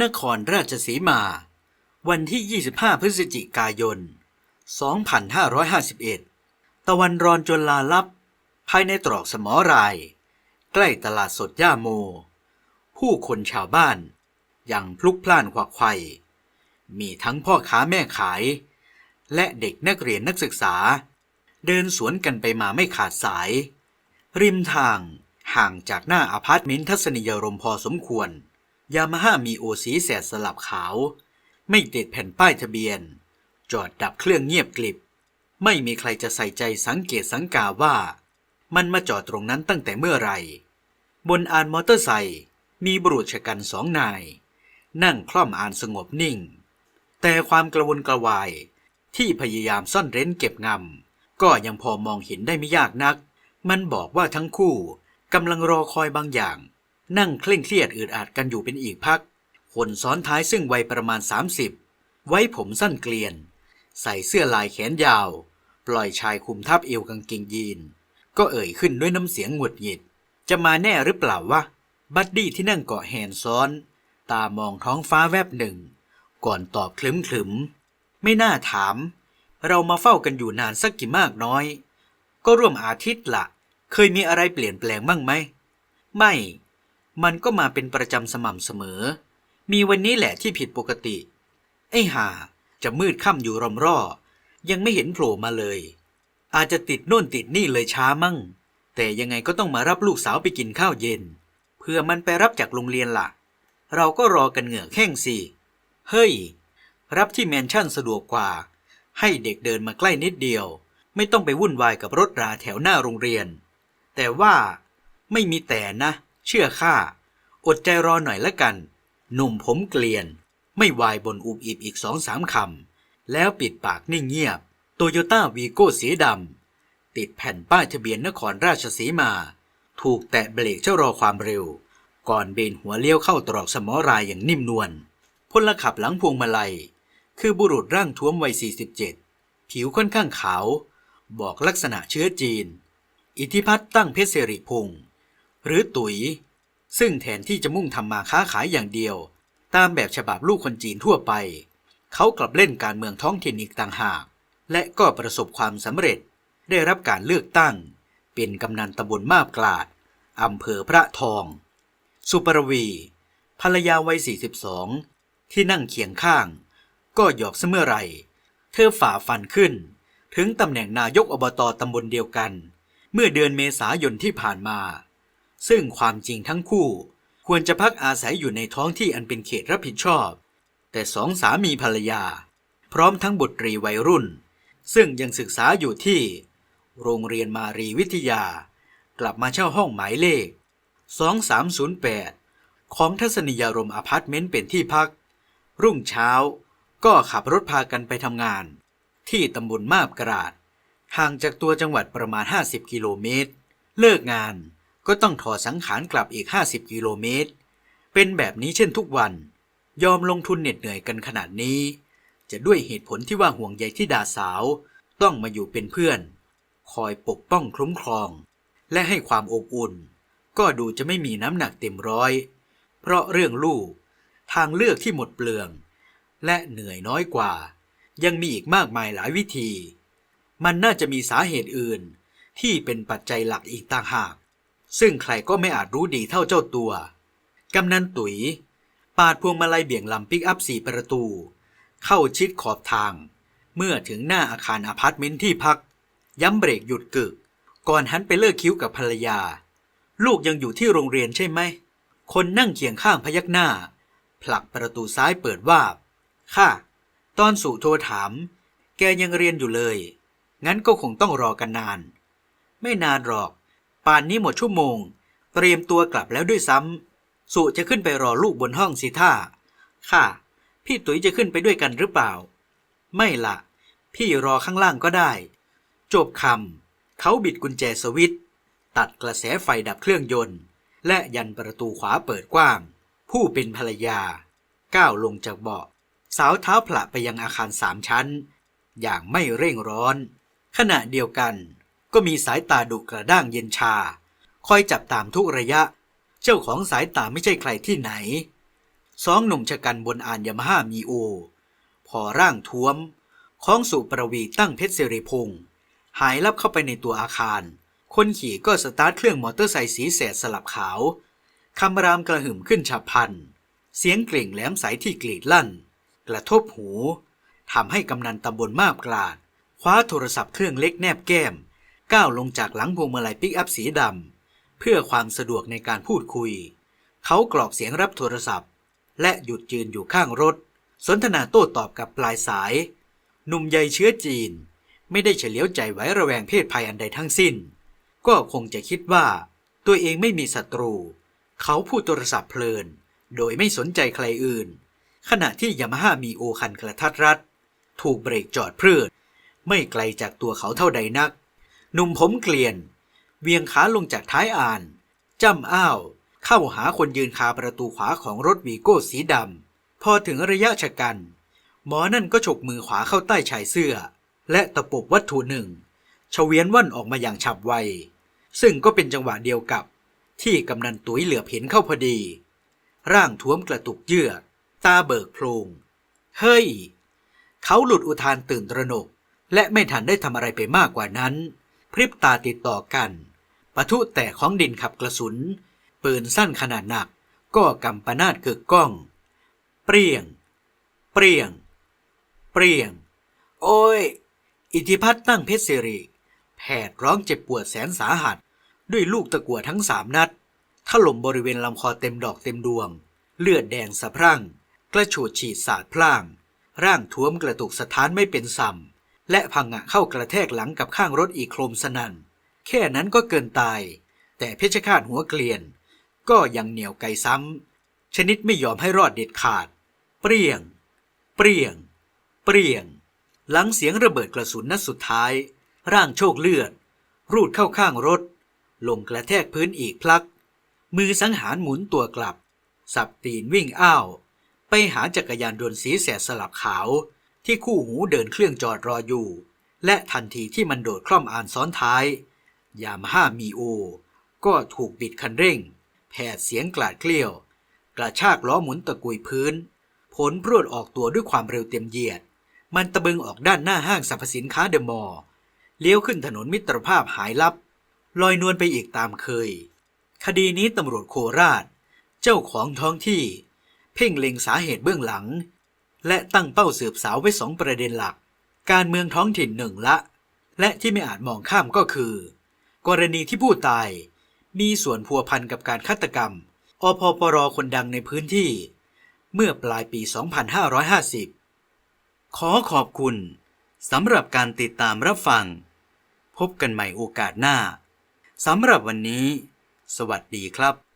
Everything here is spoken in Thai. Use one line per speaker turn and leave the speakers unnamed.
นครราชสีมา วันที่ 25 พฤศจิกายน 2551 ตะวันรอนจนลาลับ ภายในตรอกสมอราย ใกล้ตลาดสดย่าโม ผู้คนชาวบ้านยังพลุกพล่านขวักไขว่มีทั้งพ่อค้าแม่ขาย และเด็กนักเรียนนักศึกษา เดินสวนกันไปมาไม่ขาดสาย ริมทางห่างจากหน้าอพาร์ตเมนต์ทัศนียรมพอสมควร ยามาฮ่ามีโอสีแสดสลับขาว ไม่ติดแผ่นป้ายทะเบียน จอดดับเครื่องเงียบกลิบ ไม่มีใครจะใส่ใจสังเกตสังกาว่า มันมาจอดตรงนั้นตั้งแต่เมื่อไหร่ บนอานมอเตอร์ไซค์มีบุรุษชะกันสองนาย นั่งคล่อมอานสงบนิ่ง แต่ความกระวนกระวายที่พยายามซ่อนเร้นเก็บงำก็ยังพอมองเห็นได้ไม่ยากนัก มันบอกว่าทั้งคู่กำลังรอคอยบางอย่าง นั่งเคร่งเครียดอึดอัดกันอยู่เป็นอีกพัก คนซ้อนท้ายซึ่งวัยประมาณ 30 ไว้ผมสั้นเกลียน ใส่เสื้อลายแขนยาว ปล่อยชายคุมทับเอวกางเกงยีน ก็เอ่ยขึ้นด้วยน้ำเสียงหงุดหงิด จะมาแน่หรือเปล่าวะ บัดดี้ที่นั่งเกาะแฮนซ้อน ตามองท้องฟ้าแวบหนึ่ง ก่อนตอบคลึมคลึมๆไม่น่าถาม เรามาเฝ้ากันอยู่นานสักกี่มากน้อย ก็ร่วมอาทิตย์ละ เคยมีอะไรเปลี่ยนแปลงบ้างไหม ไม่ มันก็มาเป็นประจำสม่ำเสมอ มีวันนี้แหละที่ผิดปกติ ไอ้ห่า จะมืดค่ำอยู่รอมร่อ ยังไม่เห็นโผล่มาเลย อาจจะติดโน่นติดนี่เลยช้ามั่ง แต่ยังไงก็ต้องมารับลูกสาวไปกินข้าวเย็น เพื่อมันไปรับจากโรงเรียนล่ะ เราก็รอกันเหงื่อแข้งสิ เฮ้ย รับที่แมนชั่นสะดวกกว่า ให้เด็กเดินมาใกล้นิดเดียว ไม่ต้องไปวุ่นวายกับรถราแถวหน้าโรงเรียน แต่ว่าไม่มีแต่นะ เชื่อข้า อดใจรอหน่อยละกัน หนุ่มผมเกลียน ไม่วายบนอุบอิบอีกสองสามคำ แล้วปิดปากนิ่งเงียบ โตโยต้าวีโก้สีดำ ติดแผ่นป้ายทะเบียนนครราชสีมา ถูกแตะเบรกเจ้ารอความเร็ว ก่อนเบนหัวเลี้ยวเข้าตรอกสมอรายอย่างนิ่มนวลพลขับหลังพวงมาลัย คือบุรุษร่างท้วมวัย 47 ผิวค่อนข้างขาว บอกลักษณะเชื้อจีน อิทธิพัฒน์ตั้งเพชรเสรีพงศ์ หรือตุ๋ย ซึ่งแทนที่จะมุ่งทำมาค้าขายอย่างเดียว ตามแบบฉบับลูกคนจีนทั่วไป เขากลับเล่นการเมืองท้องถิ่นอีกต่างหาก และก็ประสบความสำเร็จได้รับการเลือกตั้ง เป็นกำนันตำบลมาบกลาดอำเภอพระทอง สุปรวี ภรรยาวัย 42 ที่นั่งเคียงข้าง ก็หยอกเสมอไร เธอฝ่าฟันขึ้น ถึงตำแหน่งนายกอบตตำบลเดียวกัน เมื่อเดือนเมษายนที่ผ่านมา ซึ่งความจริงทั้งคู่ ควรจะพักอาศัยอยู่ในท้องที่อันเป็นเขตรับผิดชอบ แต่สองสามีภรรยา พร้อมทั้งบุตรีวัยรุ่น ซึ่งยังศึกษาอยู่ที่ โรงเรียนมารีวิทยา กลับมาเช่าห้องหมายเลข 2308 ของทัศนียรมอพาร์ตเมนต์เป็นที่พัก รุ่งเช้าก็ขับรถพากันไปทำงาน ที่ตำบลมาบกราดห่างจากตัวจังหวัดประมาณ 50 กิโลเมตร เลิกงาน ก็ต้องถอดสังขารกลับอีก 50 กิโลเมตร เป็นแบบนี้เช่นทุกวัน ยอมลงทุนเหน็ดเหนื่อยกันขนาดนี้ จะด้วยเหตุผลที่ว่าห่วงใยที่ดาสาว ต้องมาอยู่เป็นเพื่อน คอยปกป้องคุ้มครอง และให้ความอบอุ่น ก็ดูจะไม่มีน้ำหนักเต็มร้อย เพราะเรื่องลูก ทางเลือกที่หมดเปลือง และเหนื่อยน้อยกว่า ยังมีอีกมากมายหลายวิธี มันน่าจะมีสาเหตุอื่น ที่เป็นปัจจัยหลักอีกต่างหาก ซึ่งใครก็ไม่อาจรู้ดีเท่าเจ้าตัว กำนันตุ๋ย ปาดพวงมาลัยเบี่ยงลำปิกอัพสี่ประตู เข้าชิดขอบทาง เมื่อถึงหน้าอาคารอพาร์ตเมนต์ที่พัก ย้ำเบรกหยุดกึก ก่อนหันไปเลิกคิ้วกับภรรยา ลูกยังอยู่ที่โรงเรียนใช่ไหม คนนั่งเคียงข้างพยักหน้า ผลักประตูซ้ายเปิดว่าบค่ะ ตอนสู่โทรถาม แกยังเรียนอยู่เลย งั้นก็คงต้องรอกันนาน ไม่นานหรอก ป่านนี้หมดชั่วโมง เตรียมตัวกลับแล้วด้วยซ้ำสุจะขึ้นไปรอลูกบนห้องสิท่า ค่ะ พี่ตุ๋ยจะขึ้นไปด้วยกันหรือเปล่า ไม่ละพี่รอข้างล่างก็ได้ จบคำเขาบิดกุญแจสวิตตัดกระแสไฟดับเครื่องยนต์ และยันประตูขวาเปิดกว้าง ผู้เป็นภรรยา ก้าวลงจากเบาะ สาวเท้าผละไปยังอาคารสามชั้น อย่างไม่เร่งร้อน ขณะเดียวกัน ก็มีสายตาดุกระด้างเย็นชา คอยจับตามทุกระยะ เจ้าของสายตาไม่ใช่ใครที่ไหน สองหนุ่มชะกันบนอานยามาฮ่ามีโอ พอร่างท้วม ของสุประวีตั้งเพชรสิริพงศ์หายลับเข้าไปในตัวอาคาร คนขี่ก็สตาร์ทเครื่องมอเตอร์ไซค์สีแสดสลับขาวคำรามกระหึ่มขึ้นฉับพลัน เสียงเกล่งแหลมใสที่กรีดลั่น กระทบหูทำให้กำนันตำบลมาบกลาด คว้าโทรศัพท์เครื่องเล็กแนบแก้ม ก้าวลงจากหลังพวงมาลัยปิกอัพสีดำเพื่อความสะดวกในการพูดคุย เขากรอกเสียงรับโทรศัพท์ และหยุดยืนอยู่ข้างรถ สนทนาโต้ตอบกับปลายสาย หนุ่มใยเชื้อจีน ไม่ได้เฉลียวใจไว้ระแวงเพศภัยอันใดทั้งสิ้น ก็คงจะคิดว่า ตัวเองไม่มีศัตรู เขาพูดโทรศัพท์เพลิน โดยไม่สนใจใครอื่น ขณะที่ยามาฮ่ามีโอคันกระทัดรัดถูกเบรกจอดเพลือไม่ไกลจากตัวเขาเท่าใดนัก หนุ่มผมเกลียน เวียงขาลงจากท้ายอ่าน จ้ำอ้าว เข้าหาคนยืนคาประตูขวาของรถวีโก้สีดำ พอถึงระยะชะกัน หมอนั่นก็ฉกมือขวาเข้าใต้ชายเสื้อ และตะปบวัตถุหนึ่งเฉวียนว่อนออกมาอย่างฉับไว ซึ่งก็เป็นจังหวะเดียวกับ ที่กำนันตุ๋ยเหลือเห็นเข้าพอดี ร่างท้วมกระตุกเยื่อ ตาเบิกโพลงเฮ้ย เขาหลุดอุทานตื่นตระหนก และไม่ทันได้ทำอะไรไปมากกว่านั้น พริบตาติดต่อกันปะทุแตกของดินขับกระสุน ปืนสั้นขนาดหนัก ก็กำปนาดเกิกก้อง เปรี้ยง เปรี้ยง เปรี้ยง โอ้ย อิทธิพัฒน์ตั้งเพชรสิริแผดร้องเจ็บปวดแสนสาหัส ด้วยลูกตะกั่วทั้งสามนัดถล่มบริเวณลำคอเต็มดอกเต็มดวง เลือดแดงสะพรั่ง กระฉูดฉีดสาดพล่าง ร่างท้วมกระตุกสถานไม่เป็นสัม และพังงะเข้ากระแทกหลังกับข้างรถอีกโครมสนัน่น แค่นั้นก็เกินตาย แต่เพชรฆาตหัวเกลียน ก็ยังเหนียวไกลซ้ำ ชนิดไม่ยอมให้รอดเด็ดขาด เปรี้ยง เปรี้ยง เปรี้ยง หลังเสียงระเบิดกระสุนนัดสุดท้าย ร่างโชคเลือด รูดเข้าข้างรถ ลงกระแทกพื้นอีกพลัก มือสังหารหมุนตัวกลับ สับตีนวิ่งอ้าว ไปหาจักรยานยนต์สีแสดสลับขาว ที่คู่หูเดินเครื่องจอดรออยู่ และทันทีที่มันโดดคล่อมอ่านซ้อนท้าย ยามาฮ่ามีโอ ก็ถูกบิดคันเร่ง แผดเสียงกลาดเกลี้ยว กระชากล้อหมุนตะกุยพื้น ผลพรวดออกตัวด้วยความเร็วเต็มเหยียด มันตะบึงออกด้านหน้าห้างสรรพสินค้าเดอะมอลล์เลี้ยวขึ้นถนนมิตรภาพหายลับ ลอยนวลไปอีกตามเคย คดีนี้ตำรวจโคราช เจ้าของท้องที่ เพ่งเล็งสาเหตุเบื้องหลัง และตั้งเป้าสืบสาวไว้สองประเด็นหลัก การเมืองท้องถิ่นหนึ่งละ และที่ไม่อาจมองข้ามก็คือ กรณีที่ผู้ตาย มีส่วนพัวพันกับการฆาตกรรมอพปรคนดังในพื้นที่ เมื่อปลายปี 2550 ขอขอบคุณสำหรับการติดตามรับฟัง พบกันใหม่โอกาสหน้าสำหรับวันนี้ สวัสดีครับ